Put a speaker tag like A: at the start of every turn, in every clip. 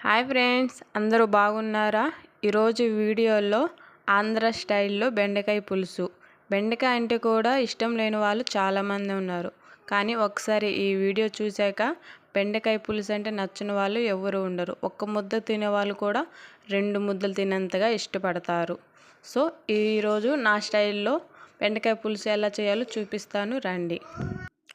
A: Hi friends అందరూ బాగున్నారా? ఈరోజు వీడియోలో ఆంధ్ర స్టైల్లో బెండకాయ పులుసు. బెండకాయ అంటే కూడా ఇష్టం లేని వాళ్ళు చాలామంది ఉన్నారు. కానీ ఒకసారి ఈ వీడియో చూశాక బెండకాయ పులుసు అంటే నచ్చిన వాళ్ళు ఎవరు ఉండరు. ఒక్క ముద్ద తినే వాళ్ళు కూడా రెండు ముద్దలు తినేంతగా ఇష్టపడతారు. సో ఈరోజు నా స్టైల్లో బెండకాయ పులుసు ఎలా చేయాలో చూపిస్తాను. రండి.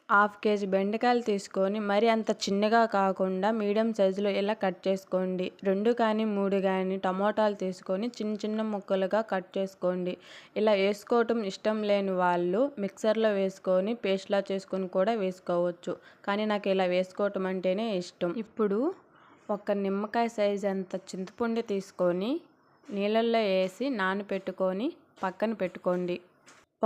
A: హాఫ్ కేజీ బెండకాయలు తీసుకొని మరి అంత చిన్నగా కాకుండా మీడియం సైజులో ఇలా కట్ చేసుకోండి. రెండు కానీ మూడు కానీ టమోటాలు తీసుకొని చిన్న చిన్న ముక్కలుగా కట్ చేసుకోండి. ఇలా వేసుకోవటం ఇష్టం లేని వాళ్ళు మిక్సర్లో వేసుకొని పేస్ట్లా చేసుకొని కూడా వేసుకోవచ్చు. కానీ నాకు ఇలా వేసుకోవటం అంటేనే ఇష్టం. ఇప్పుడు ఒక నిమ్మకాయ సైజ్ అంత చింతపండు తీసుకొని నీళ్ళల్లో వేసి నానబెట్టుకొని పక్కన పెట్టుకోండి.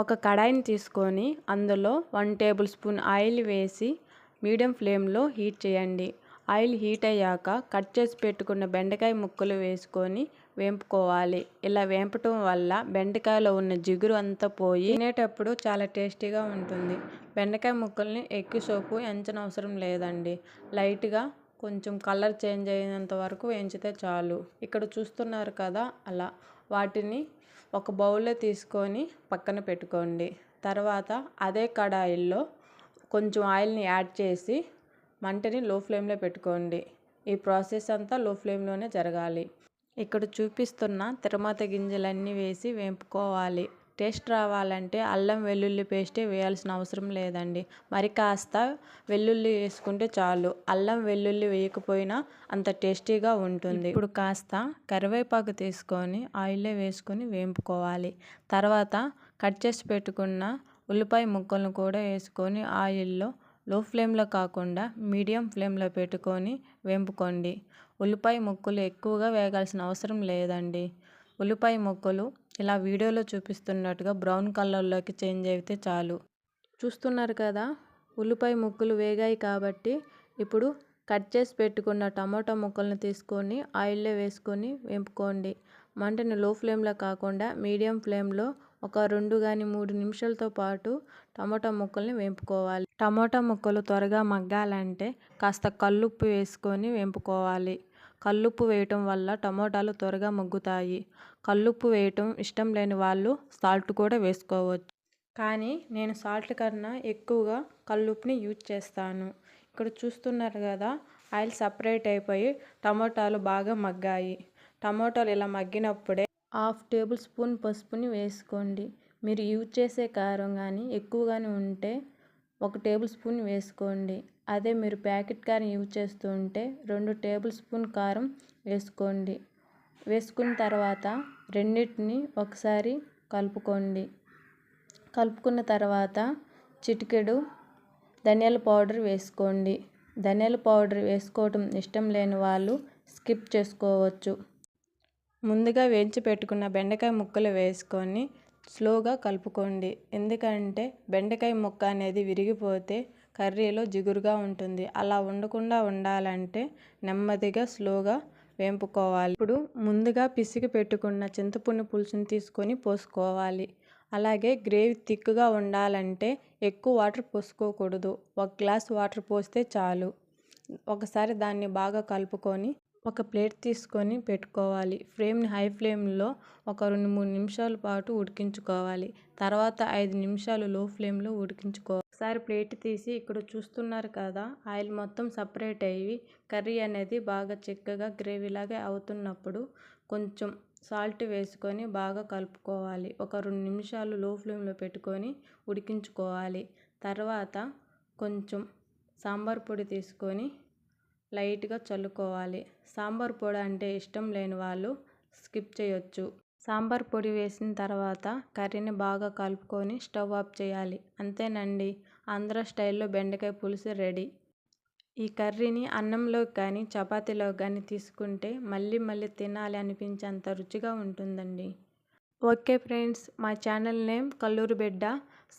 A: ఒక కడాయిని తీసుకొని అందులో వన్ టేబుల్ స్పూన్ ఆయిల్ వేసి మీడియం ఫ్లేమ్లో హీట్ చేయండి. ఆయిల్ హీట్ అయ్యాక కట్ చేసి పెట్టుకున్న బెండకాయ ముక్కలు వేసుకొని వేంపుకోవాలి. ఇలా వేంపటం వల్ల బెండకాయలో ఉన్న జిగురు అంతా పోయి తినేటప్పుడు చాలా టేస్టీగా ఉంటుంది. బెండకాయ ముక్కల్ని ఎక్కువ సోపు ఎంచనవసరం లేదండి. లైట్గా కొంచెం కలర్ చేంజ్ అయినంత వరకు వేయించితే చాలు. ఇక్కడ చూస్తున్నారు కదా అలా వాటిని ఒక బౌల్లో తీసుకొని పక్కన పెట్టుకోండి. తర్వాత అదే కడాయిల్లో కొంచెం ఆయిల్ని యాడ్ చేసి మంటని లో ఫ్లేమ్లో పెట్టుకోండి. ఈ ప్రాసెస్ అంతా లో ఫ్లేమ్లోనే జరగాలి. ఇక్కడ చూపిస్తున్న తిరుమత గింజలన్నీ వేసి వేపుకోవాలి. టేస్ట్ రావాలంటే అల్లం వెల్లుల్లి పేస్టే వేయాల్సిన అవసరం లేదండి. మరి కాస్త వెల్లుల్లి వేసుకుంటే చాలు. అల్లం వెల్లుల్లి వేయకపోయినా అంత టేస్టీగా ఉంటుంది. ఇప్పుడు కాస్త కరివేపాకు తీసుకొని ఆయిల్లో వేసుకొని వేపుకోవాలి. తర్వాత కట్ చేసి పెట్టుకున్న ఉల్లిపాయ ముక్కలను కూడా వేసుకొని ఆయిల్లో లో ఫ్లేమ్లో కాకుండా మీడియం ఫ్లేమ్లో పెట్టుకొని వేపుకోండి. ఉల్లిపాయ ముక్కలు ఎక్కువగా వేగాల్సిన అవసరం లేదండి. ఉల్లిపాయ ముక్కలు ఇలా వీడియోలో చూపిస్తున్నట్టుగా బ్రౌన్ కలర్లోకి చేంజ్ అయితే చాలు. చూస్తున్నారు కదా? ఉల్లిపాయ ముక్కలు వేగాయి కాబట్టి ఇప్పుడు కట్ చేసి పెట్టుకున్న టమాటా ముక్కలను తీసుకొని ఆయిల్లో వేసుకొని వేపుకోండి. మంటని లో ఫ్లేమ్లో కాకుండా మీడియం ఫ్లేమ్లో ఒక రెండు కానీ మూడు నిమిషాలతో పాటు టమాటా ముక్కల్ని వేపుకోవాలి. టమాటా ముక్కలు త్వరగా మగ్గాలంటే కాస్త కల్లుప్పు వేసుకొని వేపుకోవాలి. కల్లుప్పు వేయటం వల్ల టమోటాలు త్వరగా మగ్గుతాయి. కల్లుప్పు వేయటం ఇష్టం లేని వాళ్ళు సాల్ట్ కూడా వేసుకోవచ్చు. కానీ నేను సాల్ట్ కన్నా ఎక్కువగా కల్లుప్పుని యూజ్ చేస్తాను. ఇక్కడ చూస్తున్నారు కదా ఆయిల్ సపరేట్ అయిపోయి టమోటాలు బాగా మగ్గాయి. టమోటాలు ఇలా మగ్గినప్పుడే హాఫ్ టేబుల్ స్పూన్ పసుపుని వేసుకోండి. మీరు యూజ్ చేసే కారం కానీ ఎక్కువగానే ఉంటే ఒక టేబుల్ స్పూన్ వేసుకోండి. అదే మీరు ప్యాకెట్ కారం యూజ్ చేస్తూ ఉంటే రెండు టేబుల్ స్పూన్ కారం వేసుకోండి. వేసుకున్న తర్వాత రెండింటిని ఒకసారి కలుపుకోండి. కలుపుకున్న తర్వాత చిటికెడు ధనియాల పౌడర్ వేసుకోండి. ధనియాల పౌడర్ వేసుకోవటం ఇష్టం లేని వాళ్ళు స్కిప్ చేసుకోవచ్చు. ముందుగా వేయించి పెట్టుకున్న బెండకాయ ముక్కలు వేసుకొని స్లోగా కలుపుకోండి. ఎందుకంటే బెండకాయ ముక్క అనేది విరిగిపోతే కర్రీలో జిగురుగా ఉంటుంది. అలా ఉండకుండా ఉండాలంటే నెమ్మదిగా స్లోగా వేంపుకోవాలి. ఇప్పుడు ముందుగా పిసికి పెట్టుకున్న చింతపుండు పులుసుని తీసుకొని పోసుకోవాలి. అలాగే గ్రేవీ థిక్గా ఉండాలంటే ఎక్కువ వాటర్ పోసుకోకూడదు. ఒక గ్లాస్ వాటర్ పోస్తే చాలు. ఒకసారి దాన్ని బాగా కలుపుకొని ఒక ప్లేట్ తీసుకొని పెట్టుకోవాలి. ఫ్రేమ్ని హై ఫ్లేమ్లో ఒక రెండు మూడు నిమిషాల పాటు ఉడికించుకోవాలి. తర్వాత ఐదు నిమిషాలు లో ఫ్లేమ్లో ఉడికించుకోవాలి. ఒకసారి ప్లేట్ తీసి ఇక్కడ చూస్తున్నారు కదా ఆయిల్ మొత్తం సపరేట్ అయ్యి కర్రీ అనేది బాగా చిక్కగా గ్రేవీలాగా అవుతున్నప్పుడు కొంచెం సాల్ట్ వేసుకొని బాగా కలుపుకోవాలి. ఒక రెండు నిమిషాలు లో ఫ్లేమ్లో పెట్టుకొని ఉడికించుకోవాలి. తర్వాత కొంచెం సాంబార్ పొడి తీసుకొని లైట్గా చల్లుకోవాలి. సాంబార్ పొడి అంటే ఇష్టం లేని వాళ్ళు స్కిప్ చేయొచ్చు. సాంబార్ పొడి వేసిన తర్వాత కర్రీని బాగా కలుపుకొని స్టవ్ ఆఫ్ చేయాలి. అంతేనండి ఆంధ్ర స్టైల్లో బెండకాయ పులుసు రెడీ. ఈ కర్రీని అన్నంలో కానీ చపాతీలో కానీ తీసుకుంటే మళ్ళీ మళ్ళీ తినాలి అనిపించేంత రుచిగా ఉంటుందండి. ఓకే ఫ్రెండ్స్ మా ఛానల్ నేమ్ కల్లూరు బిడ్డ.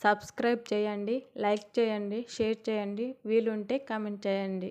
A: సబ్స్క్రైబ్ చేయండి లైక్ చేయండి షేర్ చేయండి. వీలుంటే కామెంట్ చేయండి.